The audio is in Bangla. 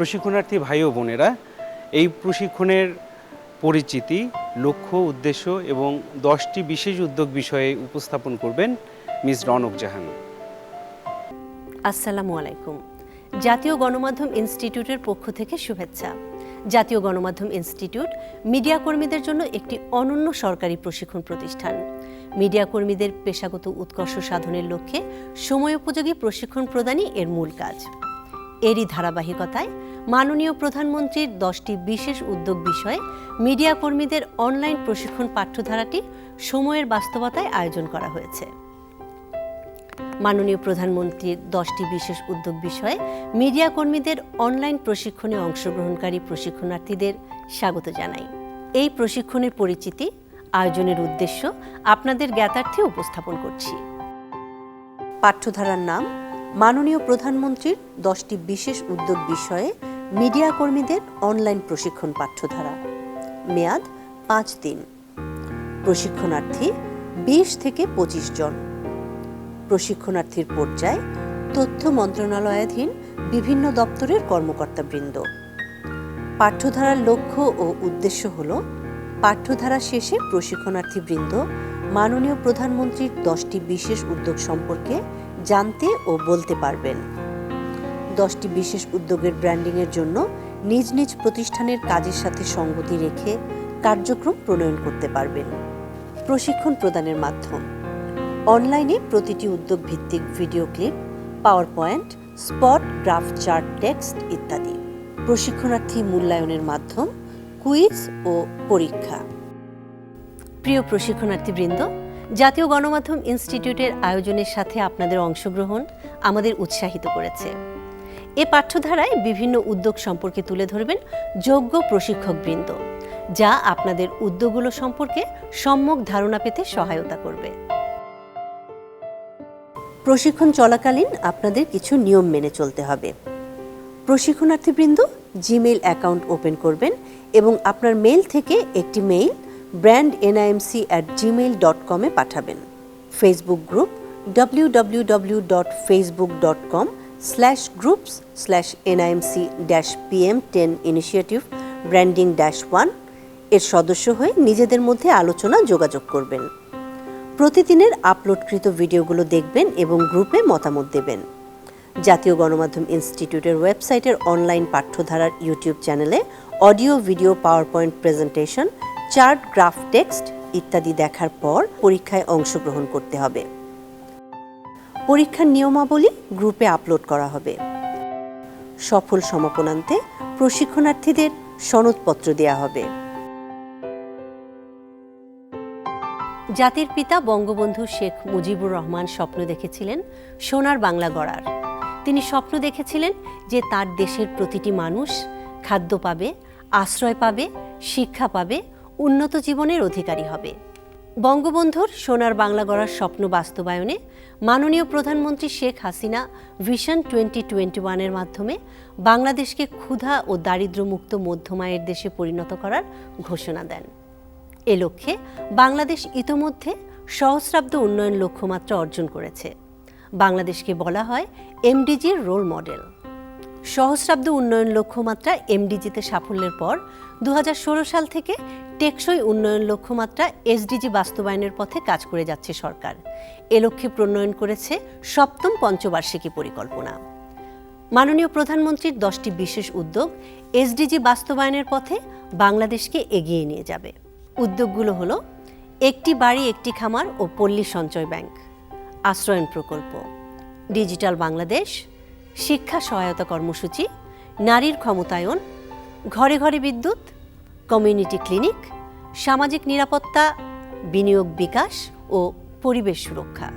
প্রশিক্ষণার্থী ভাই ও বোনেরা, এই প্রশিক্ষণের পরিচিতি, লক্ষ্য, উদ্দেশ্য এবং দশটি বিশেষ উদ্যোগ বিষয়ে উপস্থাপন করবেন মিস রনক জাহান। আসসালামু আলাইকুম। জাতীয় গণমাধ্যম ইনস্টিটিউটের পক্ষ থেকে শুভেচ্ছা। জাতীয় গণমাধ্যম ইনস্টিটিউট মিডিয়া কর্মীদের জন্য একটি অনন্য সরকারি প্রশিক্ষণ প্রতিষ্ঠান। মিডিয়া কর্মীদের পেশাগত উৎকর্ষ সাধনের লক্ষ্যে সময়োপযোগী প্রশিক্ষণ প্রদানই এর মূল কাজ। এরই ধারাবাহিকতায় মাননীয় প্রধানমন্ত্রীর দশটি বিশেষ উদ্যোগ বিষয়ে মিডিয়া কর্মীদের অনলাইন প্রশিক্ষণ পাঠ্যধারাটি সময়ের বাস্তবতায় আয়োজন করা হয়েছে। মাননীয় প্রধানমন্ত্রীর দশটি বিশেষ উদ্যোগ বিষয়ে মিডিয়া কর্মীদের অনলাইন প্রশিক্ষণে অংশগ্রহণকারী প্রশিক্ষণার্থীদের স্বাগত জানাই। এই প্রশিক্ষণের পরিচিতি, আয়োজনের উদ্দেশ্য আপনাদের জ্ঞাতার্থে উপস্থাপন করছি। পাঠ্যধারার নাম মাননীয় প্রধানমন্ত্রীর দশটি বিশেষ উদ্যোগ বিষয়ে মিডিয়া কর্মীদের অনলাইন প্রশিক্ষণ পাঠ্যধারা। মেয়াদ পাঁচ দিন। প্রশিক্ষণার্থী বিশ থেকে পঁচিশ জন। প্রশিক্ষণার্থীর পর্যায়ে তথ্য মন্ত্রণালয়াধীন বিভিন্ন দপ্তরের কর্মকর্তাবৃন্দ। পাঠ্যধারার লক্ষ্য ও উদ্দেশ্য হল পাঠ্যধারা শেষে প্রশিক্ষণার্থীবৃন্দ মাননীয় প্রধানমন্ত্রীর দশটি বিশেষ উদ্যোগ সম্পর্কে জানতে ও বলতে পারবেন। দশটি বিশেষ উদ্যোগের ব্র্যান্ডিংয়ের জন্য নিজ নিজ প্রতিষ্ঠানের কাজের সাথে সঙ্গতি রেখে কার্যক্রম প্রণয়ন করতে পারবেন। প্রশিক্ষণ প্রদানের মাধ্যম। অনলাইনে প্রতিটি উদ্যোগ ভিত্তিক video clip power point spot, graph chart, text ইত্যাদি। প্রশিক্ষণার্থী মূল্যায়নের মাধ্যম, কুইজ ও পরীক্ষা। প্রিয় প্রশিক্ষণার্থীবৃন্দ জাতীয় গণমাধ্যম ইনস্টিটিউটের আয়োজনের সাথে আপনাদের অংশগ্রহণ আমাদের উৎসাহিত করেছে। এ পাঠ্যধারায় বিভিন্ন উদ্যোগ সম্পর্কে তুলে ধরবেন যোগ্য প্রশিক্ষকবৃন্দ, যা আপনাদের উদ্যোগগুলো সম্পর্কে সম্যক ধারণা পেতে সহায়তা করবে। প্রশিক্ষণ চলাকালীন আপনাদের কিছু নিয়ম মেনে চলতে হবে। প্রশিক্ষণার্থীবৃন্দ জিমেইল অ্যাকাউন্ট ওপেন করবেন এবং আপনার মেইল থেকে একটি mail brand NIMC at Gmail dot কমে পাঠাবেন। Facebook group W W W dot Facebook dot com slash groups slash NIMC dash PM ten initiative branding dash ওয়ানের সদস্য হয়ে নিজেদের মধ্যে আলোচনা যোগাযোগ করবেন। প্রতিদিনের আপলোডকৃত ভিডিওগুলো দেখবেন এবং গ্রুপে মতামত দেবেন। জাতীয় গণমাধ্যম ইনস্টিটিউটের ওয়েবসাইটের অনলাইন পাঠ্যধারার ইউটিউব চ্যানেলে audio video power point presentation chart, graph, text ইত্যাদি দেখার পর পরীক্ষায় অংশগ্রহণ করতে হবে। পরীক্ষার নিয়মাবলী গ্রুপে আপলোড করা হবে। সফল সমাপনান্তে প্রশিক্ষণার্থীদের সনদপত্র দেওয়া হবে। জাতির পিতা বঙ্গবন্ধু শেখ মুজিবুর রহমান স্বপ্ন দেখেছিলেন সোনার বাংলা গড়ার। তিনি স্বপ্ন দেখেছিলেন যে তার দেশের প্রতিটি মানুষ খাদ্য পাবে, আশ্রয় পাবে, শিক্ষা পাবে উন্নত জীবনের অধিকারী হবে। বঙ্গবন্ধুর সোনার বাংলা গড়ার স্বপ্ন বাস্তবায়নে মাননীয় প্রধানমন্ত্রী Sheikh Hasina vision twenty twenty ওয়ানের মাধ্যমে বাংলাদেশকে ক্ষুধা ও দারিদ্র্যমুক্ত মধ্যমায়ের দেশে পরিণত করার ঘোষণা দেন। এ লক্ষ্যে বাংলাদেশ ইতোমধ্যে সহস্রাব্দ উন্নয়ন লক্ষ্যমাত্রা অর্জন করেছে। বাংলাদেশকে বলা হয় এমডিজির রোল মডেল। সহস্রাব্দ উন্নয়ন লক্ষ্যমাত্রা এমডিজিতে সাফল্যের পর দু হাজার ষোলো সাল থেকে টেকসই উন্নয়ন লক্ষ্যমাত্রা এসডিজি বাস্তবায়নের পথে কাজ করে যাচ্ছে সরকার। এ লক্ষ্যে প্রণয়ন করেছে সপ্তম পঞ্চবার্ষিকী পরিকল্পনা। মাননীয় প্রধানমন্ত্রীর দশটি বিশেষ উদ্যোগ এসডিজি বাস্তবায়নের পথে বাংলাদেশকে এগিয়ে নিয়ে যাবে। উদ্যোগগুলো হলো একটি বাড়ি, একটি খামার ও পল্লী সঞ্চয় ব্যাংক, আশ্রয়ন প্রকল্প, ডিজিটাল বাংলাদেশ শিক্ষা সহায়তা কর্মসূচি, নারীর ক্ষমতায়ন, ঘরে ঘরে বিদ্যুৎ, কমিউনিটি ক্লিনিক, সামাজিক নিরাপত্তা, বিনিয়োগ বিকাশ ও পরিবেশ সুরক্ষা।